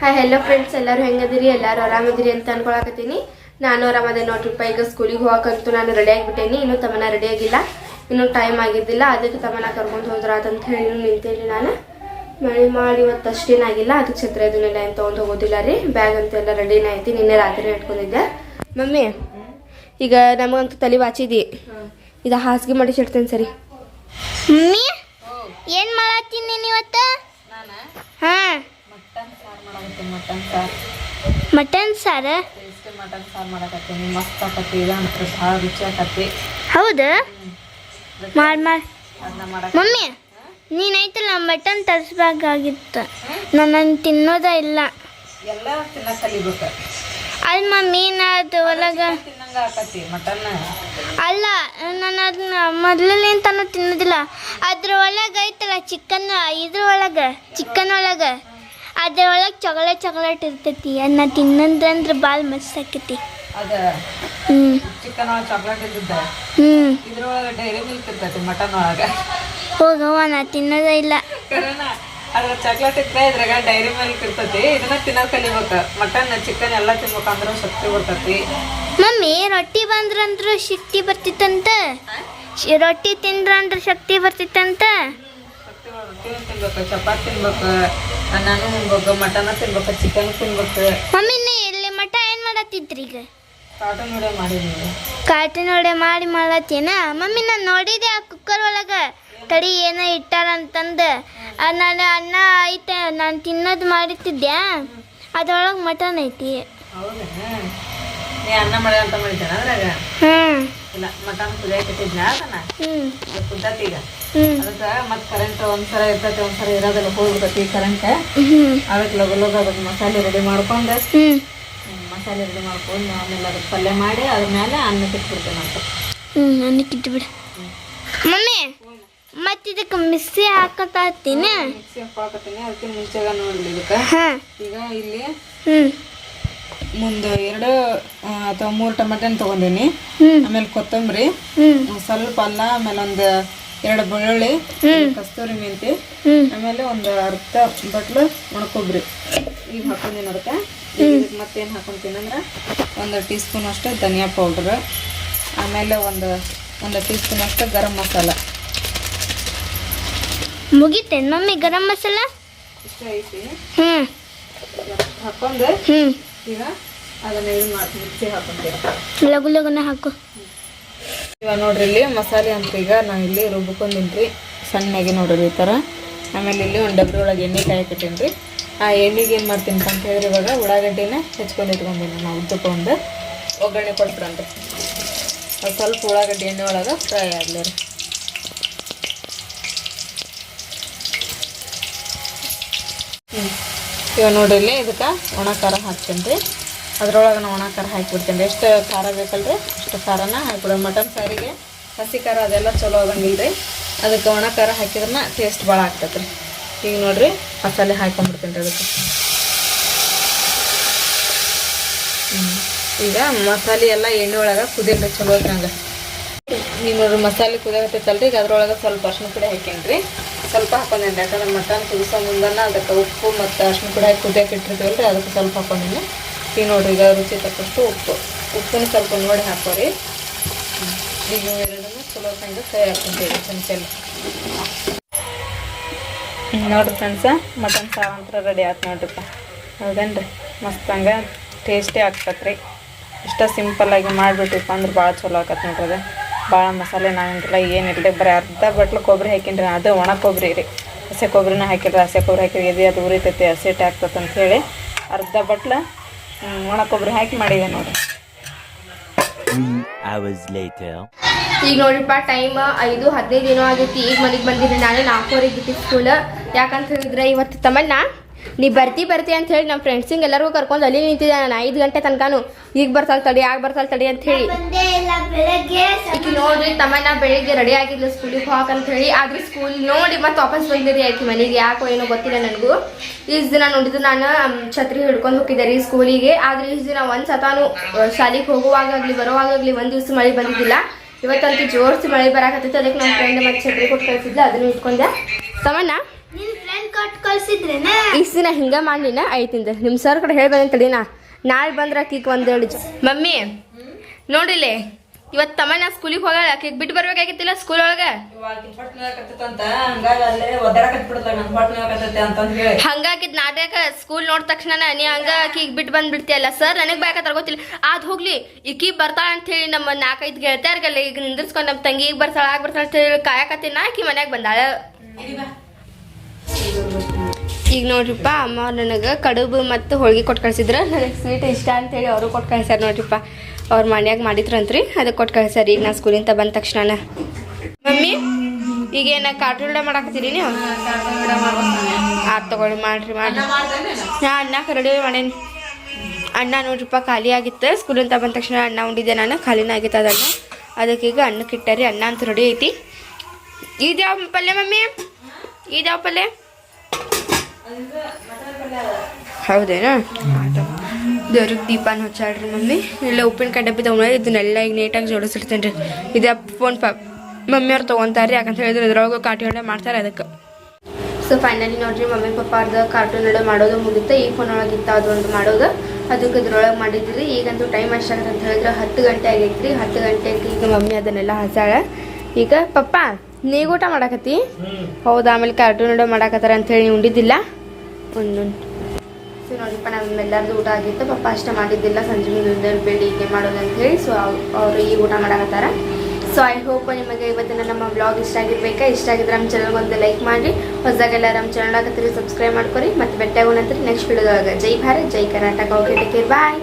Hi hello friends ಎಲ್ಲರೂ ಹೆಂಗದಿರಿ? ಎಲ್ಲರೂ ಆರಾಮದಿರಿ ಅಂತ ಅನ್ಕೊಳಕತ್ತೀನಿ. ನಾನು ಆರಾಮದೆ ನೋಡ್ರಿಪ್ಪ ಈಗ ಸ್ಕೂಲಿಗೆ ಹೋಗಕ್ಕಂತೂ ನಾನು ರೆಡಿ ಆಗಿಬಿಟ್ಟೇನಿ. ಇನ್ನೂ ತಮ್ಮನ ರೆಡಿ ಆಗಿಲ್ಲ. ಇನ್ನೂ ಟೈಮ್ ಆಗಿದ್ದಿಲ್ಲ. ಅದಕ್ಕೆ ತಮ್ಮನ ಕರ್ಕೊಂಡು ಹೋದ್ರಾತಂತ ಹೇಳಿ ಇನ್ನೂ ನಿಂತೇಳಿ ನಾನು. ಮಳೆ ಮಾಡಿ ಇವತ್ತು ಅಷ್ಟೇನಾಗಿಲ್ಲ ಅದಕ್ಕೆ ಛತ್ರ ಇದನ್ನೆಲ್ಲ ಏನು ತೊಗೊಂಡು ಹೋಗೋದಿಲ್ಲ ರೀ. ಬ್ಯಾಗ್ ಅಂತೆಲ್ಲ ರೆಡಿನೇ ಐತಿ. ನಿನ್ನೆ ರಾತ್ರಿ ಇಟ್ಕೊಂಡಿದ್ದೆ. ಮಮ್ಮಿ ಈಗ ನಮಗಂತೂ ತಲೆ ವಾಚಿದಿ ಇದು. ಹಾಸಿಗೆ ಮಾಡಿ ಇಡ್ತೇನೆ ಸರಿ. ಮಮ್ಮಿ ಏನ್ ಮಾಡತ್ತೀನಿ ನೀನ್ ಇವತ್ತು? ಹಾಂ. ಮಾಡಕತ್ತೀನಿ ಮಟನ್ ಸಾರು. ಮಟನ್ ಸಾರ? ಟೇಸ್ಟಿ ಮಟನ್ ಸಾರು ಮಾಡಕತ್ತೀನಿ ಮಸ್ತ್ ಆಕತಿ ಇದಂತ್ರ ಭಾಳ ರುಚಿ ಆಕತಿ ಹೌದು. ಮಾಡ್ ಮಾಡ್. ಮಮ್ಮಿ ನೀನೈತಲ್ಲ ಮಟನ್ ತರಿಸ್ಬೇಕಾಗಿತ್ತು ನಾನು ತಿನ್ನೋದ ಇಲ್ಲ. ಎಲ್ಲ ತಿನ್ನಕ್ ಕಲಿಬೇಕು. ಅಲ್ಲಿ ಮಮ್ಮಿ ಅದು ಒಳಗ ಅಲ್ಲ ನಾನು ಅದನ್ನ ಮೊದಲಿಂತನೂ ತಿನ್ನೋದಿಲ್ಲ. ಅದ್ರ ಒಳಗೆ ಐತಲ್ಲ ಚಿಕನ್ ಇದ್ರ ಒಳಗೆ ಚಿಕನ್ ಒಳಗೆ. ಅದ್ರ ಒಳಗೆ ಚಾಕ್ಲೇಟ್ ಚಾಕ್ಲೇಟ್ ಇರ್ತೈತಿ. ಅದನ್ನ ತಿನ್ನಂದ್ರೆ ಭಾಳ ಮಸ್ತ್ ಆಕೈತಿ. ಅದ ಹ್ಞೂ ಚಿಕನ್ ಒಳಗೆ ಚಾಕ್ಲೇಟ್ ಇದ್ದಿದ್ದ? ಹ್ಞೂ ಇದ್ರೊಳಗೆ ಡೈರಿ ಮಿಲ್ಕ್ ಇರ್ತೈತಿ ಮಟನ್ ಒಳಗೆ. ಹೋಗವ್ವ ನಾ ತಿನ್ನೋದೇ ಇಲ್ಲ. ಕರೆನ ಅದ್ರ ಚಾಕ್ಲೇಟ್ ಇದ್ರೆ ಇದ್ರಾಗ ಡೈರಿ ಮಿಲ್ಕ್ ಇರ್ತೈತಿ. ಇದನ್ನ ತಿನ್ನೋದ್ ಕಲಿಬೇಕು. ಮಟನ್ ಚಿಕನ್ ಎಲ್ಲ ತಿನ್ಬೇಕಂದ್ರೆ ಶಕ್ತಿ ಬರ್ತೈತಿ. ಮಮ್ಮಿ ರೊಟ್ಟಿ ಬಂದ್ರಂದ್ರ ಶಕ್ತಿ ಬರ್ತಿತ್ತಂತ? ಶ್- ರೊಟ್ಟಿ ತಿಂದ್ರಂದ್ರ ಶಕ್ತಿ ಬರ್ತಿತ್ತಂತ? ಶಕ್ತಿ ರೊಟ್ಟಿ ತಿನ್ಬೇಕು ಚಪಾತಿ ತಿನ್ಬೇಕು. ಅನ್ನನೂ ತಿನ್ಬೇಕು ಮಟನ್ ತಿನ್ಬೇಕು ಚಿಕನ್ ತಿನ್ಬೇಕು. ಮಮ್ಮಿ ನೀ ಇಲ್ಲಿ ಮಠ ಏನು ಮಾಡತ್ತಿದ್ರಿ ಈಗ? ಕಾರ್ಟೂನ್ ವಿಡಿಯೋ ಮಾಡಿದೀವಿ ಕಾರ್ಟೂನ್ ಒಡೆ ಮಾಡಿ ಮಾಡತ್ತೇನ? ಮಮ್ಮಿ ನಾನು ನೋಡಿದೆ ಆ ಕುಕ್ಕರ್ ಒಳಗೆ. ತಡಿ ಏನೋ ಇಟ್ಟಾರ ಅಂತಂದ. ನಾನು ಅನ್ನ ಐತೆ ನಾನು ತಿನ್ನೋದು ಮಾಡಿತ್ತಿದ್ದೆ. ಅದ್ರೊಳಗೆ ಮಟನ್ ಐತಿ. ಹೌದಾ? ನೀ ಅನ್ನ ಮಾಡಿ ಅಂತ ಮಾಡಿದ್ದೇನೆ ಅದ್ರಾಗ? ಹ್ಞೂ ಇಲ್ಲ ಮಟನ್ ಕುದಿಯಕ್ಕೆ ಹ್ಮ್. ಅದನ್ನ ಹ್ಞೂ ಅದಕ್ಕೆ ಮತ್ತೆ ಕರೆಂಟ್ ಒಂದ್ಸಲ ಇರ್ತೈತಿ ಒಂದ್ಸಲ ಇರೋದಿಲ್ಲ ಹೋಗ್ಬಿಡ್ತೈತಿ ಕರೆಂಟ್ ಅದಕ್ಕೆ ಲಗು ಲಗು ಅದಕ್ಕೆ ಮಸಾಲೆ ರೆಡಿ ಮಾಡ್ಕೊಂಡು ಮಸಾಲೆ ರೆಡಿ ಮಾಡ್ಕೊಂಡು ಆಮೇಲೆ ಅದಕ್ಕೆ ಪಲ್ಯ ಮಾಡಿ ಅದ್ರ ಮೇಲೆ ಅನ್ನಕ್ಕೆ ಇಟ್ಬಿಡ್ತೇನೆ ಅಂತ. ಹ್ಞೂ ಅನ್ನಕ್ಕೆ ಇಟ್ಬಿಡು. ಮಮ್ಮಿ ಮತ್ತೆ ಇದಕ್ಕೆ ಮಿಕ್ಸಿ ಹಾಕತ್ತೀನಿ ಮಿಕ್ಸಿ ಹಾಕೊಳಕತ್ತೀನಿ ಅದಕ್ಕೆ ಮುಂಚೆಗ ನೋಡಲಿ ಇದಕ್ಕೆ. ಈಗ ಇಲ್ಲಿ ಮುಂದೆ ಎರಡು ಅಥವಾ ಮೂರು ಟೊಮೆಟೊ ತಗೊಂಡೀನಿ. ಆಮೇಲೆ ಕೊತ್ತಂಬರಿ ಸ್ವಲ್ಪ ಅಲ್ಲ ಆಮೇಲೆ ಒಂದು ಎರಡು ಬೆಳ್ಳುಳ್ಳಿ ಕಸ್ತೂರಿ ಮೆಂತಿ ಆಮೇಲೆ ಒಂದು ಅರ್ಧ ಬಟ್ಲು ಒಣಕೊಬ್ರಿ. ಈಗ ಹಾಕೊಂಡಿನ ಅದಕ್ಕೆ ಇದಕ್ಕೆ ಮತ್ತೇನು ಹಾಕೊಂತೀನಿ ಅಂದ್ರೆ ಒಂದು ಟೀ ಸ್ಪೂನ್ ಅಷ್ಟು ಧನಿಯಾ ಪೌಡ್ರ್ ಆಮೇಲೆ ಒಂದು ಒಂದು ಟೀ ಸ್ಪೂನ್ ಅಷ್ಟು ಗರಂ ಮಸಾಲ. ಮುಗಿತೇನು ಮಮ್ಮಿ ಗರಂ ಮಸಾಲ? ಇಷ್ಟ ಐತಿ. ಹಾಕೊಂಡು ಈಗ ಅದನ್ನ ಇದು ಮಾಡಿ ಮಿಕ್ಸಿ ಹಾಕೊಂತೀವಿ ಲಗು ಲಗುನ ಹಾಕು. ಇವಾಗ ನೋಡ್ರಿ ಇಲ್ಲಿ ಮಸಾಲೆ ಅಂತ ಈಗ ನಾವು ಇಲ್ಲಿ ರುಬ್ಕೊಂಡಿನಿ ರೀ ಸಣ್ಣಗೆ ನೋಡ್ರಿ ಈ ಥರ ಆಮೇಲೆ ಇಲ್ಲಿ ಒಂದು ಡಬ್ರಿ ಒಳಗೆ ಎಣ್ಣೆ ಕಾಯಕತ್ತೀನಿ ರೀ ಆ ಎಣ್ಣೆಗೆ ಏನು ಮಾಡ್ತೀನಿ ಅಂತ ಹೇಳಿದ್ರೆ ಇವಾಗ ಉಳ್ಳಾಗಡ್ಡಿನ ಹೆಚ್ಕೊಂಡು ಇಟ್ಕೊಂಡಿನಿ ನಾವು ಉದ್ದಕೊಂಡು ಒಗ್ಗರಣೆ ಕೊಟ್ಬಿಡನ್ರಿ ಅದು ಸ್ವಲ್ಪ ಉಳ್ಳಾಗಡ್ಡಿ ಎಣ್ಣೆ ಒಳಗೆ ಫ್ರೈ ಆಗಲಿ. ರೀ ಇವಾಗ ನೋಡ್ರಿ ಇಲ್ಲಿ ಇದಕ್ಕೆ ಒಣ ಖಾರ ಹಾಕ್ತೀನಿ ರೀ ಅದ್ರೊಳಗೆ ನಾವು ಒಣ ಖಾರ ಹಾಕಿಬಿಡ್ತೀನಿ ರೀ ಎಷ್ಟು ಖಾರ ಬೇಕಲ್ರಿ? ಅಷ್ಟು ಖಾರನ ಹಾಕ್ಬಿಡೋ ಮಟನ್ ಸಾರಿಗೆ, ಹಸಿ ಖಾರ ಅದೆಲ್ಲ ಚಲೋ ಆಗಂಗಿಲ್ಲ ರೀ ಅದಕ್ಕೆ ಒಣ ಖಾರ ಹಾಕಿದ್ರನ್ನ ಟೇಸ್ಟ್ ಭಾಳ ಆಗ್ತೈತೆ ರೀ ಈಗ ನೋಡಿರಿ, ಮಸಾಲೆ ಹಾಕೊಂಡ್ಬಿಡ್ತೀನಿ ರೀ ಅದಕ್ಕೆ ಈಗ ಮಸಾಲೆ ಎಲ್ಲ ಎಣ್ಣೆ ಒಳಗೆ ಕುದಿಯಲ್ರಿ, ಚಲೋ ಹಂಗೆ. ಈಗ ನೋಡ್ರಿ, ಮಸಾಲೆ ಕುದಿಯಕತ್ತೈತಲ್ರಿ. ಈಗ ಅದ್ರೊಳಗೆ ಸ್ವಲ್ಪ ಅರ್ಶಿನ ಪುಡಿ ಹಾಕೇನ್ರಿ ಸ್ವಲ್ಪ ಹಾಕೊಂಡೇನಿ ಯಾಕಂದ್ರೆ ಮಟನ್ ಕುದಿಸೋ ಮುಂದನ ಅದಕ್ಕೆ ಉಪ್ಪು ಮತ್ತು ಅರ್ಶಿನ ಪುಡಿ ಹಾಕಿ ಕುದಿಯಕ್ಕೆ ಇಟ್ಟಿರ್ತೀವಲ್ರಿ, ಅದಕ್ಕೆ ಸ್ವಲ್ಪ ಹಾಕೊಂಡೀನಿ. ಈಗ ನೋಡ್ರಿ, ಈಗ ರುಚಿ ತಕ್ಕಷ್ಟು ಉಪ್ಪು. ಉಪ್ಪನ್ನು ಸ್ವಲ್ಪ ನೋಡಿ ಹಾಕೋರಿ. ಈಗ ಎರಡನ್ನು ಚಲೋ ಕಂಡು ಹಾಕೊಂತೀವಿ ಚಮಚಲ್ಲಿ ನೋಡ್ರಿ ಫ್ರೆಂಡ್ಸ, ಮಟನ್ ಸಾವಂತ್ರ ರೆಡಿ ಆಯ್ತು ನೋಡ್ರಿಪ್ಪ. ಹೌದೇನ್ರಿ? ಮಸ್ತ್ ಹಂಗೆ ಟೇಸ್ಟಿ ಆಗ್ತತ್ರಿ. ಇಷ್ಟ ಸಿಂಪಲ್ಲಾಗಿ ಮಾಡಿಬಿಟ್ಟಿಪ್ಪ ಅಂದ್ರೆ ಭಾಳ ಚಲೋ ಆಕತ್ ನೋಡ್ರಿ ಅದು. ಭಾಳ ಮಸಾಲೆ ನಾವಂಗಿಲ್ಲ ಏನಿಲ್ಲದೆ ಬರೀ ಅರ್ಧ ಬಟ್ಲು ಕೊಬ್ಬರಿ ಹಾಕಿನ್ರಿ. ಅದು ಒಣ ಕೊಬ್ಬರಿ ರೀ. ಹಸಿ ಕೊಬ್ಬರಿನ ಹಾಕಿಲ್ಲ ಹಸಿ ಕೊಬ್ಬರಿ ಹಾಕಿದ್ರೆ ಎದೆ ಅದು ಉರಿತೈತಿ ಹಸಿಟ್ಟು ಅಂತ ಹೇಳಿ ಅರ್ಧ ಬಟ್ಲು ಹ್ಮ್, ಒಣ ಕೊಬ್ಬರಿ ಹಾಕಿ ಮಾಡಿದೆ ನೋಡಿ Three hours later. ಈಗ ನೋಡ್ರಿಪ್ಪ ಟೈಮ್ ಐದು ಹದಿನೈದು ಏನೋ ಆಗೈತಿ. ಈಗ ಮನೆಗೆ ಬಂದಿರಿ ನಾಳೆ ನಾಲ್ಕೂವರೆಗೆ ಬಿಟ್ಟು ಸ್ಕೂಲ್ ಯಾಕಂತ ಹೇಳಿದ್ರೆ ಇವತ್ತು ತಮ್ಮನ್ನ ನೀ ಬರ್ತಿ ಬರ್ತಿ ಅಂತ ಹೇಳಿ ನಮ್ಮ ಫ್ರೆಂಡ್ಸಿಂಗ್ ಎಲ್ಲರಿಗೂ ಕರ್ಕೊಂಡು ಅಲ್ಲಿ ನಿಂತಿದ್ದೆ ನಾನು. ಐದು ಗಂಟೆ ತನಕನು. ಈಗ ಬರ್ತಾಳ ತಡಿ ಆಗ ಬರ್ತಾಳ ತಡಿ ಅಂತ ಹೇಳಿ. ಈಗ ನೋಡ್ರಿ ತಮ್ಮನ್ನ ಬೆಳಿಗ್ಗೆ ರೆಡಿ ಆಗಿದ್ಲು ಸ್ಕೂಲಿಗೆ ಹೋಗಕ್ ಅಂತ ಹೇಳಿ. ಆದ್ರೆ ಸ್ಕೂಲ್ ನೋಡಿ ಮತ್ತೆ ವಾಪಸ್ ಬಂದಿರಿ ಆಯ್ತು ಮನೆಗೆ. ಯಾಕೋ ಏನೋ ಗೊತ್ತಿಲ್ಲ ನನಗೂ. ಇಷ್ಟು ದಿನ ನೋಡಿದ್ದು ನಾನು ಛತ್ರಿ ಹಿಡ್ಕೊಂಡು ಹೋಗಿದ್ದೆ ರೀ ಸ್ಕೂಲಿಗೆ ಆದ್ರೆ ಇಷ್ಟು ದಿನ ಒಂದ್ ಸತಾನು ಶಾಲೆಗೆ ಹೋಗುವಾಗಲಿ ಬರುವಾಗಲಿ ಒಂದ್ ದಿವ್ಸ ಮಳೆ ಬಂದಿದ್ದಿಲ್ಲ. ಇವತ್ತಂತೂ ಜೋರ್ಸಿ ಮಳೆ ಬರಾಕತ್ತೈತೆ ಅದಕ್ಕೆ ನಮ್ಮ ಫ್ರೆಂಡ್ ಮತ್ತೆ ಛತ್ರಿ ಕೊಟ್ಟು ಕಳಿಸಿದ್ದೆ ಅದನ್ನು ಇಟ್ಕೊಂಡೆ. ಫ್ರೆಂಡ್ ಕೊಟ್ಟು ಕಳ್ಸಿದ್ರೇನ? ಇಷ್ಟು ದಿನ ಹಿಂಗೆ ಮಾಡಲಿನ ಐತಿಂದ ನಿಮ್ಮ ಸರ್ ಕಡೆ ಹೇಳಿ ಬಂದ ತಡಿನಾ ನಾಳೆ ಬಂದ್ರೆ ಆಕಿಗೆ ಒಂದು ಹೇಳಿ ಮಮ್ಮಿ ನೋಡಿಲಿ? ಇವತ್ತು ತಮ್ಮನ ಸ್ಕೂಲಿಗೆ ಹೋಗಲ್ಲ ಆಕಿಗೆ ಬಿಟ್ಟು ಬರ್ಬೇಕಾಗಿತ್ತಿಲ್ಲ ಸ್ಕೂಲ್ ಒಳಗೆ? ಹಂಗಾಗಿದ್ ನಾಟಕ ಸ್ಕೂಲ್ ನೋಡಿದ ತಕ್ಷಣ ನೀ ಹಂಗ ಆಕಿಗೆ ಬಿಟ್ಟು ಬಂದ್ಬಿಡ್ತೀಯಲ್ಲ ಸರ್ ನನಗೆ ಬೇಕಾದ್ರೆ ಗೊತ್ತಿಲ್ಲ. ಅದು ಹೋಗ್ಲಿ. ಈಕಿ ಬರ್ತಾಳ ಅಂತ ಹೇಳಿ ನಮ್ಮ ನಾಲ್ಕೈದು ಗೆಳತಿಯರ್ಗಲ್ಲ ಈಗ ನಿಂದಿರ್ಸ್ಕೊಂಡು ನಮ್ಮ ತಂಗಿ ಈಗ ಬರ್ತಾಳ ಆಗ ಬರ್ತಾಳ ಅಂತ ಹೇಳಿ ಕಾಯಕತ್ತೀನಿ. ಆಕಿ ಮನ್ಯಾಗ ಬಂದಾಳ. ಈಗ ನೋಡ್ರಿಪ್ಪ ಅಮ್ಮ ನನಗೆ ಕಡುಬು ಮತ್ತು ಹೋಳಿಗೆ ಕೊಟ್ಟು ಕಳ್ಸಿದ್ರೆ. ನನಗೆ ಸ್ವೀಟ್ ಇಷ್ಟ ಅಂತೇಳಿ ಅವರು ಕೊಟ್ಟು ಕಳ್ಸ್ಯಾರ ನೋಡ್ರಿಪ್ಪ. ಅವ್ರ ಮನ್ಯಾಗ ಮಾಡಿದ್ರಂತ್ರಿ ಅದಕ್ಕೆ ಕೊಟ್ಟು ಕಳ್ಸ್ಯಾರ. ಈಗ ನಾ ಸ್ಕೂಲಿಂದ ಬಂದ ತಕ್ಷಣ ಮಮ್ಮಿ ಈಗ ಏನ ಕಾಟುಲ್ಡ ಮಾಡಾಕತ್ತೀರಿ ನೀವು? ಆತ್ ತಗೊಳ್ಳಿ ಮಾಡ್ರಿ ಮಾಡ್ರಿ. ನಾ ಅಣ್ಣ ರೆಡಿ ಮಾಡೇನಿ. ಅಣ್ಣ ನೋಡ್ರಿಪ್ಪ ಖಾಲಿ ಆಗಿತ್ತು. ಸ್ಕೂಲಿಂದ ಬಂದ ತಕ್ಷಣ ಅಣ್ಣ ಉಂಡಿದ್ದೆ ನಾನು. ಖಾಲಿನ ಆಗಿತ್ತು ಅದನ್ನ ಅದಕ್ಕೆ ಈಗ ಅನ್ನಕ್ಕೆ ಇಟ್ಟಾರಿ. ಅಣ್ಣ ಅಂತ ರೆಡಿ ಐತಿ. ಇದ್ಯಾವ ಪಲ್ಯ ಮಮ್ಮಿ? ಇದ್ಯಾವ ಪಲ್ಯ? ಹೌದೇನಾ? ದೇವ್ರಿಗೆ ದೀಪಾನ ಹಚ್ಚಾಡ್ರಿ ಮಮ್ಮಿ. ಇಲ್ಲ ಉಪ್ಪಿನಕಾಯಿ ಡಬ್ಬಿ ತೊಗೊಂಡ್ರೆ ಇದನ್ನೆಲ್ಲ ಈಗ ನೀಟಾಗಿ ಜೋಡಿಸಿಡ್ತೇನೆ ರೀ. ಇದು ಫೋನ್ ಪ ಮಮ್ಮಿಯವ್ರು ರೀ, ಯಾಕಂತ ಹೇಳಿದ್ರೆ ಇದ್ರೊಳಗೆ ಕಾಟಿ ಮಾಡ್ತಾರೆ ಅದಕ್ಕೆ. ಸೊ ಫೈನಲಿ ನೋಡ್ರಿ, ಮಮ್ಮಿ ಪಪ್ಪ ಅರ್ಧ ಕಾರ್ಟೂನ್ ಎಲ್ಲ ಮಾಡೋದು ಮುಗಿತು. ಈ ಫೋನ್ ಒಳಗೆ ಇತ್ತು ಅದೊಂದು ಮಾಡೋದು. ಅದಕ್ಕೆ ಇದ್ರೊಳಗೆ ಮಾಡಿದ್ರಿ. ಈಗಂತೂ ಟೈಮ್ ಎಷ್ಟಾಗತ್ತೆ ಅಂತ ಹೇಳಿದ್ರೆ ಹತ್ತು ಗಂಟೆ ಆಗೈತ್ರಿ ಹತ್ತು ಗಂಟೆಗೆ ಈಗ ಮಮ್ಮಿ ಅದನ್ನೆಲ್ಲ ಹಸಾಳ ಈಗ ಪಪ್ಪ ನೀಗ ಊಟ ಮಾಡಾಕತ್ತಿ? ಹೌದಾ ಆಮೇಲೆ ಕಾರ್ಟೂನ್ ಊಟ ಮಾಡಾಕತ್ತಾರ ಅಂತ ಹೇಳಿ ನೀವು ಉಂಡಿದ್ದಿಲ್ಲ? ಒಂದೊಂದು ಸೊ ನಮ್ಮ ನಮ್ಮೆಲ್ಲರದು ಊಟ ಆಗಿತ್ತು. ಪಪ್ಪ ಅಷ್ಟೇ ಮಾಡಿದ್ದಿಲ್ಲ ಸಂಜೆ ಮುಂದೆ ಬೆಳಿಗ್ಗೆ ಮಾಡೋದು ಅಂತ ಹೇಳಿ ಸೊ ಅವರು ಈಗ ಊಟ ಮಾಡಾಕತ್ತಾರ. ಸೊ ಐ ಹೋಪ್ ನಿಮಗೆ ಇವತ್ತಿನ ನಮ್ಮ ಬ್ಲಾಗ್ ಇಷ್ಟ ಆಗಿರ್ಬೇಕಾ? ಇಷ್ಟ ಆಗಿದ್ರೆ ನಮ್ಮ ಚಾನಲ್ಗೆ ಒಂದು ಲೈಕ್ ಮಾಡಿ. ಹೊಸದಾಗೆಲ್ಲ ನಮ್ಮ ಚಾನಲ್ ಆಗತ್ತೀರಿ ಸಬ್ಸ್ಕ್ರೈಬ್ ಮಾಡ್ಕೊರಿ. ಮತ್ತೆ ಬೆಟ್ಟಾಗೋಣಂತ್ರಿ ನೆಕ್ಸ್ಟ್ ವಿಡಿಯೋದಾಗ ಜೈ ಭಾರತ್ ಜೈ Karnataka. Okay take care bye